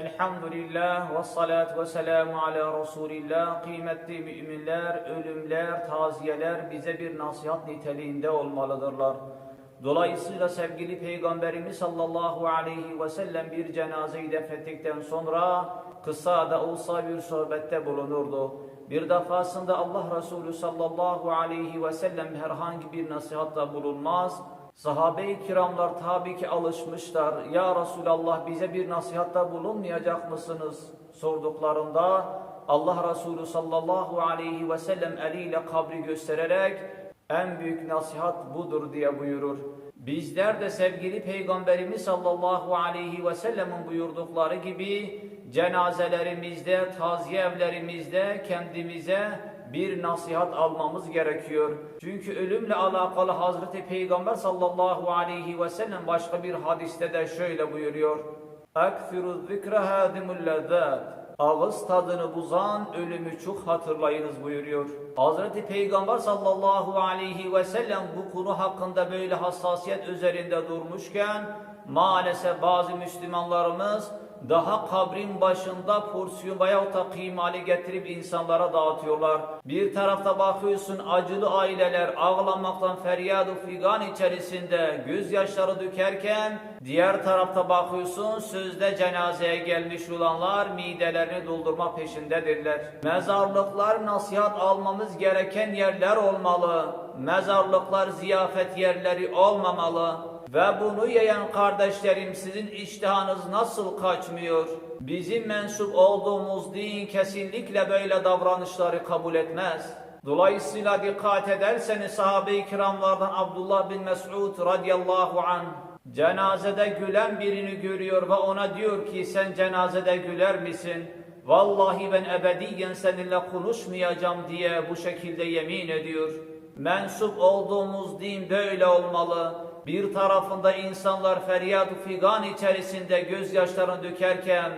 Elhamdülillah ve salatu ve selamu ala Resulillah. Kıymetli müminler, ölümler, taziyeler bize bir nasihat niteliğinde olmalıdırlar. Dolayısıyla sevgili Peygamberimiz sallallahu aleyhi ve sellem bir cenazeyi defnettikten sonra kısa da olsa bir sohbette bulunurdu. Bir defasında Allah Resulü sallallahu aleyhi ve sellem herhangi bir nasihatta bulunmaz. Sahabe-i kiramlar tabii ki alışmışlar. Ya Resulallah bize bir nasihatta bulunmayacak mısınız? Sorduklarında Allah Resulü sallallahu aleyhi ve sellem eliyle kabri göstererek en büyük nasihat budur diye buyurur. Bizler de sevgili Peygamberimiz sallallahu aleyhi ve sellemin buyurdukları gibi cenazelerimizde, taziye evlerimizde kendimize bir nasihat almamız gerekiyor. Çünkü ölümle alakalı Hazreti Peygamber sallallahu aleyhi ve sellem başka bir hadiste de şöyle buyuruyor. Zikre hadimul lezzat. Ağız tadını buzan ölümü çok hatırlayınız buyuruyor. Hazreti Peygamber sallallahu aleyhi ve sellem bu konu hakkında böyle hassasiyet üzerinde durmuşken maalesef bazı Müslümanlarımız daha kabrin başında porsiyon veyahut da kıymali getirip insanlara dağıtıyorlar. Bir tarafta bakıyorsun acılı aileler ağlamaktan feryadu figan içerisinde gözyaşları dökerken diğer tarafta bakıyorsun sözde cenazeye gelmiş olanlar midelerini doldurma peşindedirler. Mezarlıklar nasihat almamız gereken yerler olmalı. Mezarlıklar ziyafet yerleri olmamalı. Ve bunu yayan kardeşlerim sizin iştihanız nasıl kaçmıyor? Bizim mensup olduğumuz din kesinlikle böyle davranışları kabul etmez. Dolayısıyla dikkat ederseniz sahabe-i kiramlardan Abdullah bin Mes'ud radıyallahu anh cenazede gülen birini görüyor ve ona diyor ki sen cenazede güler misin? Vallahi ben ebediyen seninle konuşmayacağım diye bu şekilde yemin ediyor. Mensup olduğumuz din böyle olmalı. Bir tarafında insanlar feryat figan içerisinde gözyaşlarını dökerken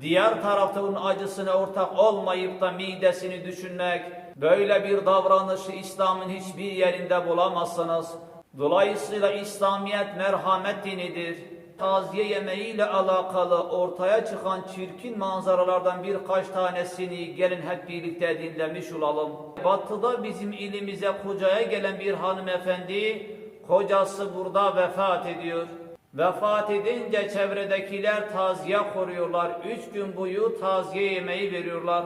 diğer tarafta onun acısına ortak olmayıp da midesini düşünmek böyle bir davranışı İslam'ın hiçbir yerinde bulamazsınız. Dolayısıyla İslamiyet merhamet dinidir. Taziye yemeğiyle alakalı ortaya çıkan çirkin manzaralardan birkaç tanesini gelin hep birlikte dinlemiş olalım. Batı'da bizim ilimize kocaya gelen bir hanımefendi kocası burada vefat ediyor. Vefat edince çevredekiler taziye koruyorlar. Üç gün boyu taziye yemeği veriyorlar.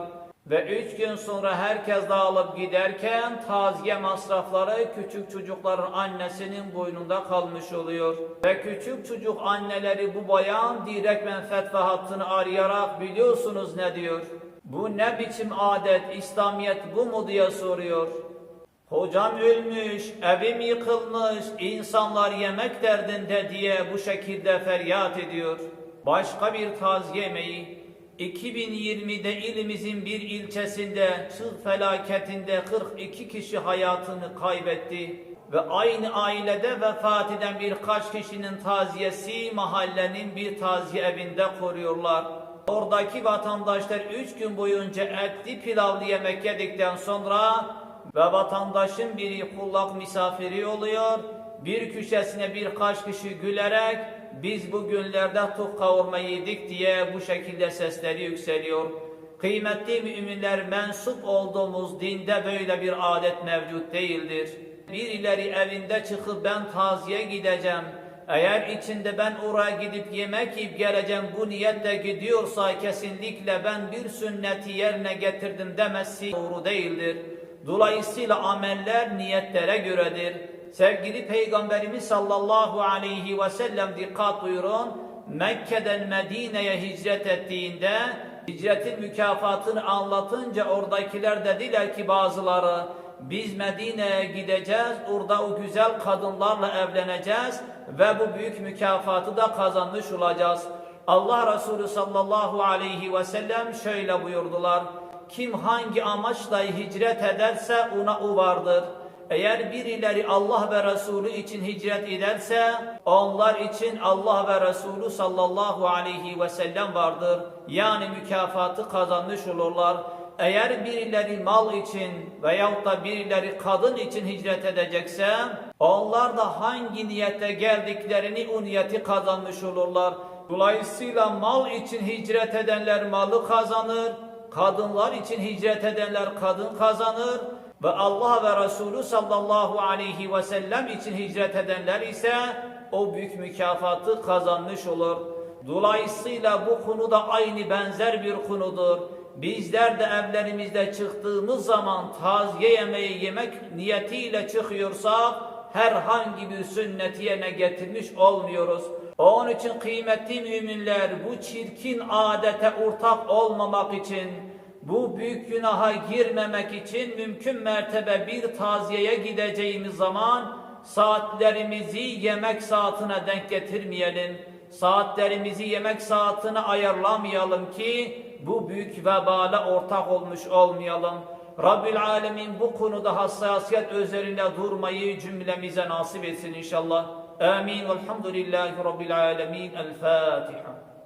Ve üç gün sonra herkes dağılıp giderken taziye masrafları küçük çocukların annesinin boynunda kalmış oluyor. Ve küçük çocuk anneleri bu bayan direkt menfaat ve hattını arayarak biliyorsunuz ne diyor? Bu ne biçim adet, İslamiyet bu mu diye soruyor. Hocam ölmüş, evim yıkılmış, insanlar yemek derdinde diye bu şekilde feryat ediyor. Başka bir taziye yemeği, 2020'de ilimizin bir ilçesinde çığ felaketinde 42 kişi hayatını kaybetti. Ve aynı ailede vefat eden birkaç kişinin taziyesi mahallenin bir taziye evinde koruyorlar. Oradaki vatandaşlar üç gün boyunca etli pilavlı yemek yedikten sonra ve vatandaşın biri kullak misafiri oluyor. Bir köşesine birkaç kişi gülerek biz bu günlerde tok kavurma yedik diye bu şekilde sesleri yükseliyor. Kıymetli müminler mensup olduğumuz dinde böyle bir adet mevcut değildir. Birileri evinde çıkıp ben taziye gideceğim. Eğer içinde ben oraya gidip yemek yiyip geleceğim bu niyetle gidiyorsa kesinlikle ben bir sünneti yerine getirdim demesi doğru değildir. Dolayısıyla ameller niyetlere göredir. Sevgili Peygamberimiz sallallahu aleyhi ve sellem dikkat buyurun. Mekke'den Medine'ye hicret ettiğinde hicretin mükafatını anlatınca oradakiler dediler ki bazıları biz Medine'ye gideceğiz, orada o güzel kadınlarla evleneceğiz ve bu büyük mükafatı da kazanmış olacağız. Allah Resulü sallallahu aleyhi ve sellem şöyle buyurdular. Kim hangi amaçla hicret ederse ona o vardır. Eğer birileri Allah ve Resulü için hicret ederse onlar için Allah ve Resulü sallallahu aleyhi ve sellem vardır. Yani mükafatı kazanmış olurlar. Eğer birileri mal için veyahut da birileri kadın için hicret edecekse onlar da hangi niyete geldiklerini o niyeti kazanmış olurlar. Dolayısıyla mal için hicret edenler malı kazanır, kadınlar için hicret edenler kadın kazanır ve Allah ve Resulü sallallahu aleyhi ve sellem için hicret edenler ise o büyük mükafatı kazanmış olur. Dolayısıyla bu konu da aynı benzer bir konudur. Bizler de evlerimizde çıktığımız zaman taziye yemeği yemek niyetiyle çıkıyorsak herhangi bir sünneti yerine getirmiş olmuyoruz. Onun için kıymetli müminler bu çirkin adete ortak olmamak için bu büyük günaha girmemek için mümkün mertebe bir taziyeye gideceğimiz zaman saatlerimizi yemek saatine denk getirmeyelim. Saatlerimizi yemek saatine ayarlamayalım ki bu büyük vebale ortak olmuş olmayalım. Rabbül Alemin bu konuda hassasiyet üzerinde durmayı cümlemize nasip etsin inşallah. Amin. Velhamdülillahi Rabbil Alemin. El Fatiha.